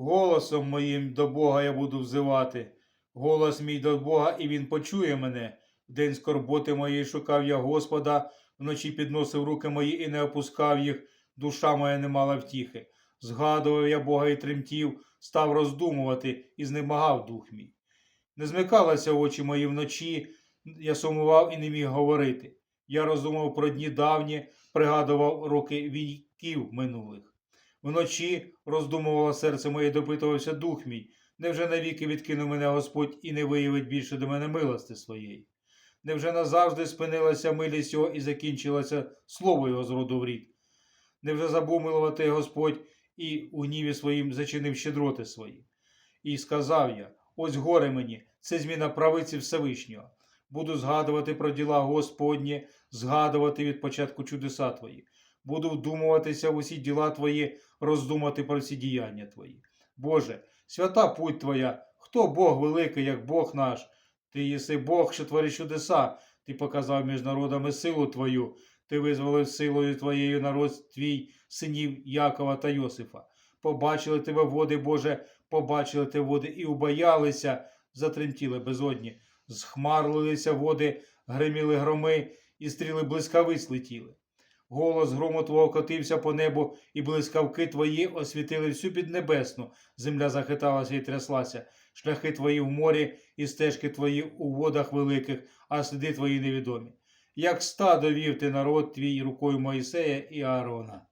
Голосом моїм до Бога я буду взивати. Голос мій до Бога, і Він почує мене. В день скорботи моєї шукав я Господа, вночі підносив руки мої і не опускав їх, душа моя не мала втіхи. Згадував я Бога і тремтів, став роздумувати і знемагав дух мій. Не змикалися очі мої вночі, я сумував і не міг говорити. Я роздумав про дні давні, пригадував роки віків минулих. Вночі роздумувало серце моє, допитувався дух мій. Невже навіки відкинув мене Господь і не виявить більше до мене милости своєї? Невже назавжди спинилася милість його і закінчилося слово його з роду в рід? Невже забув милувати Господь і у гніві своїм зачинив щедроти свої? І сказав я: ось горе мені, це зміна правиці Всевишнього. Буду згадувати про діла Господні, згадувати від початку чудеса твої. Буду вдумуватися в усі діла твої, роздумати про всі діяння твої. Боже, свята путь Твоя, хто Бог великий, як Бог наш? Ти єси Бог, що творить чудеса, ти показав між народами силу Твою, ти визволив силою Твоєю народ твій, синів Якова та Йосифа. Побачили тебе води, Боже, побачили те води і убоялися, затремтіли безодні. Зхмарлилися води, гриміли громи, і стріли блискавиць летіли. Голос грому твого котився по небу, і блискавки твої освітили всю піднебесну. Земля захиталася і тряслася. Шляхи твої в морі, і стежки твої у водах великих, а сліди твої невідомі. Як стадо вів ти народ твій рукою Моїсея і Аарона.